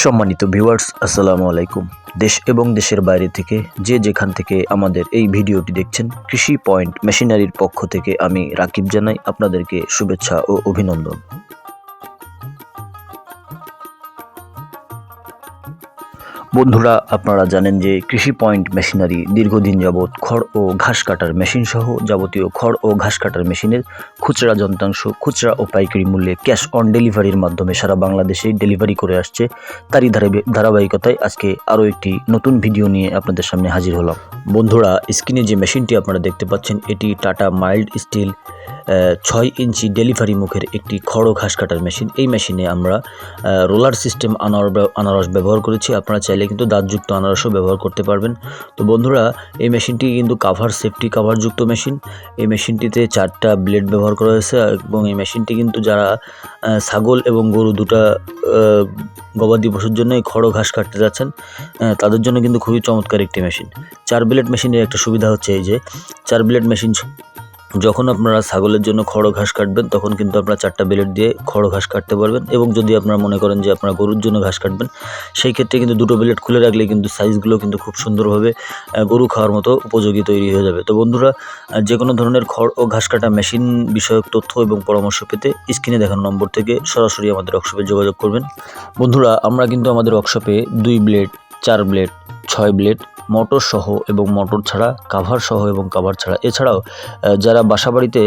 সম্মানিত ভিউয়ার্স আসসালামু আলাইকুম। দেশ এবং দেশের বাইরে থেকে যে যেখান থেকে আমাদের এই ভিডিওটি দেখছেন, কৃষি পয়েন্ট মেশিনারির পক্ষ থেকে আমি রাকিব জানাই আপনাদেরকে শুভেচ্ছা ও অভিনন্দন। বন্ধুরা, আপনারা জানেন যে কৃষি পয়েন্ট মেশিনারি দীর্ঘদিন যাবৎ খড় ও ঘাস কাটার মেশিন সহ যাবতীয় খড় ও ঘাস কাটার মেশিনের খুচরা যন্ত্রাংশ, খুচরা ও পাইকারি মূল্যে ক্যাশ অন ডেলিভারির মাধ্যমে সারা বাংলাদেশে ডেলিভারি করে আসছে। তারই ধারাবাহি- ধারাবাহিকতায় আজকে আরও একটি নতুন ভিডিও নিয়ে আপনাদের সামনে হাজির হলাম। বন্ধুরা, স্ক্রিনে যে মেশিনটি আপনারা দেখতে পাচ্ছেন, এটি টাটা মাইল্ড স্টিল ছয় ইঞ্চি ডেলিভারি মুখের একটি খড় ঘাস কাটার মেশিন। এই মেশিনে আমরা রোলার সিস্টেম আনার আনারস ব্যবহার করেছি। আপনারা চাইলে কিন্তু দাঁতযুক্ত আনারসও ব্যবহার করতে পারবেন। তো বন্ধুরা, এই মেশিনটি কিন্তু কাভার সেফটি কাভারযুক্ত মেশিন। এই মেশিনটিতে চারটা ব্লেড ব্যবহার করা হয়েছে এবং এই মেশিনটি কিন্তু যারা ছাগল এবং গরু দুটা গবাদি পশুর জন্য খড় ঘাস কাটতে যাচ্ছেন তাদের জন্য কিন্তু খুবই চমৎকার একটি মেশিন। চার ব্লেড মেশিনের একটা সুবিধা হচ্ছে এই যে, চার ব্লেড মেশিন যখন আপনারা ছাগলের জন্য খড় ঘাস কাটবেন, তখন কিন্তু আপনারা চারটা ব্লেড দিয়ে খড় ঘাস কাটতে পারবেন এবং যদি আপনারা মনে করেন যে আপনারা গরুর জন্য ঘাস কাটবেন, সেই ক্ষেত্রে কিন্তু দুটো ব্লেড খুলে রাখলে কিন্তু সাইজগুলো কিন্তু খুব সুন্দরভাবে গরু খাওয়ার মতো উপযোগী তৈরি হয়ে যাবে। তো বন্ধুরা যে কোনো ধরনের খড় ও ঘাস কাটা মেশিন বিষয়ক তথ্য এবং পরামর্শ পেতে স্ক্রিনে দেখানো নম্বর থেকে সরাসরি আমাদের ওয়ার্কশপে যোগাযোগ করবেন। বন্ধুরা, আমরা কিন্তু আমাদের ওয়ার্কশপে দুই ব্লেড চার ব্লেড ছয় ব্লেড মোটর সহ এবং মোটর ছাড়া কাভার সহ এবং কাভার ছাড়া। এছাড়াও যারা বাসাবাড়িতে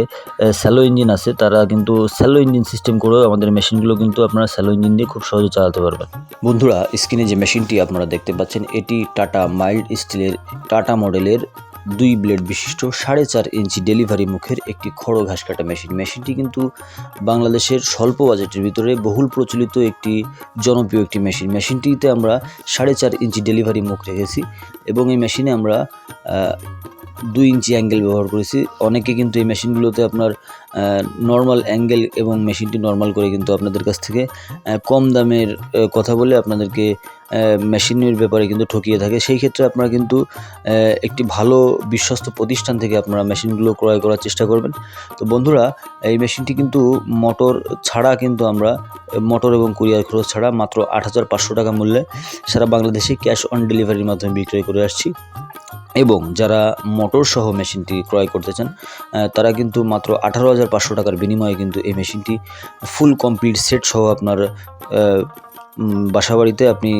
স্যালো ইঞ্জিন আছে, তারা কিন্তু স্যালো ইঞ্জিন সিস্টেম করেও আমাদের মেশিনগুলো কিন্তু আপনারা স্যালো ইঞ্জিন দিয়ে খুব সহজে চালাতে পারবেন। বন্ধুরা, স্ক্রিনে যে মেশিনটি আপনারা দেখতে পাচ্ছেন, এটি টাটা মাইল্ড স্টিলের টাটা মডেলের দুই ব্লেড বিশিষ্ট সাড়ে চার ইঞ্চি ডেলিভারি মুখের একটি খড় ঘাস কাটা মেশিন। মেশিনটি কিন্তু বাংলাদেশের স্বল্প বাজেটের ভিতরে বহুল প্রচলিত একটি, জনপ্রিয় একটি মেশিন। মেশিনটিতে আমরা সাড়ে চার ইঞ্চি ডেলিভারি মুখ রেখেছি এবং এই মেশিনে আমরা দুই ইঞ্চি অ্যাঙ্গেল ব্যবহার করেছি। অনেকে কিন্তু এই মেশিনগুলোতে আপনার নর্মাল অ্যাঙ্গেল এবং মেশিনটি নর্মাল করে কিন্তু আপনাদের কাছ থেকে কম দামের কথা বলে আপনাদেরকে মেশিনের ব্যাপারে কিন্তু ঠকিয়ে থাকে। সেই ক্ষেত্রে আপনারা কিন্তু একটি ভালো বিশ্বস্ত প্রতিষ্ঠান থেকে আপনারা মেশিনগুলো ক্রয় করার চেষ্টা করবেন। তো বন্ধুরা, এই মেশিনটি কিন্তু মোটর ছাড়া কিন্তু আমরা, মোটর এবং কুরিয়ার খরচ ছাড়া মাত্র আট হাজার পাঁচশো টাকা মূল্যে সারা বাংলাদেশে ক্যাশ অন ডেলিভারির মাধ্যমে বিক্রয় করে আসছি। এবং যারা মোটর সহ মেশিনটি ক্রয় করতে চান তারা কিন্তু মাত্র আঠারো হাজার পাঁচশো টাকার বিনিময়ে কিন্তু এই মেশিনটি ফুল কমপ্লিট সেট সহ আপনার বাসাবাড়িতে আপনি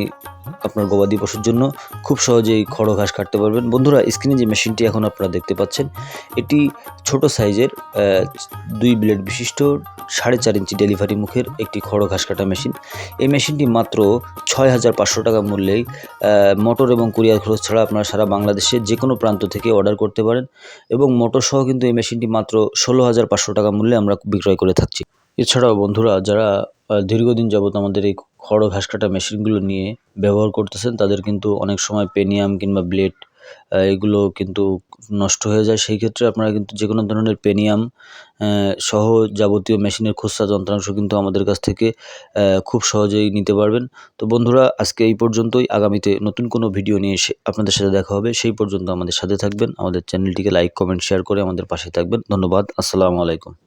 আপনার গবাদি পশুর জন্য খুব সহজেই খড় ঘাস কাটতে পারবেন। বন্ধুরা স্ক্রিনে যে মেশিনটি এখন আপনারা দেখতে পাচ্ছেন, এটি ছোট সাইজের দুই ব্লেড বিশিষ্ট, সাড়ে চার ইঞ্চি ডেলিভারি মুখের একটি খড় ঘাস কাটা মেশিন এই মেশিনটি মাত্র ছয় হাজার পাঁচশো টাকা মূল্যেই মোটর এবং কুরিয়ার খরচ ছাড়া আপনারা সারা বাংলাদেশের যে কোনো প্রান্ত থেকে অর্ডার করতে পারেন এবং মোটর সহ কিন্তু এই মেশিনটি মাত্র ষোলো হাজার পাঁচশো টাকা মূল্যে আমরা বিক্রয় করে থাকছি। এছাড়াও বন্ধুরা, যারা দীর্ঘদিন যাবত আমাদের এই খড় ঘাস কাটা মেশিনগুলো নিয়ে ব্যবহার করতেছেন, তাদের কিন্তু অনেক সময় পেনিয়াম কিংবা ব্লেড এগুলো কিন্তু নষ্ট হয়ে যায়। সেই ক্ষেত্রে আপনারা কিন্তু যে কোনো ধরনের পেনিয়াম সহ যাবতীয় মেশিনের খুচরা যন্ত্রাংশ কিন্তু আমাদের কাছ থেকে খুব সহজেই নিতে পারবেন। তো বন্ধুরা, আজকে এই পর্যন্তই। আগামীতে নতুন কোনো ভিডিও নিয়ে এসে আপনাদের সাথে দেখা হবে। সেই পর্যন্ত আমাদের সাথে থাকবেন। আমাদের চ্যানেলটিকে লাইক, কমেন্ট, শেয়ার করে আমাদের পাশে থাকবেন। ধন্যবাদ। আসসালামু আলাইকুম।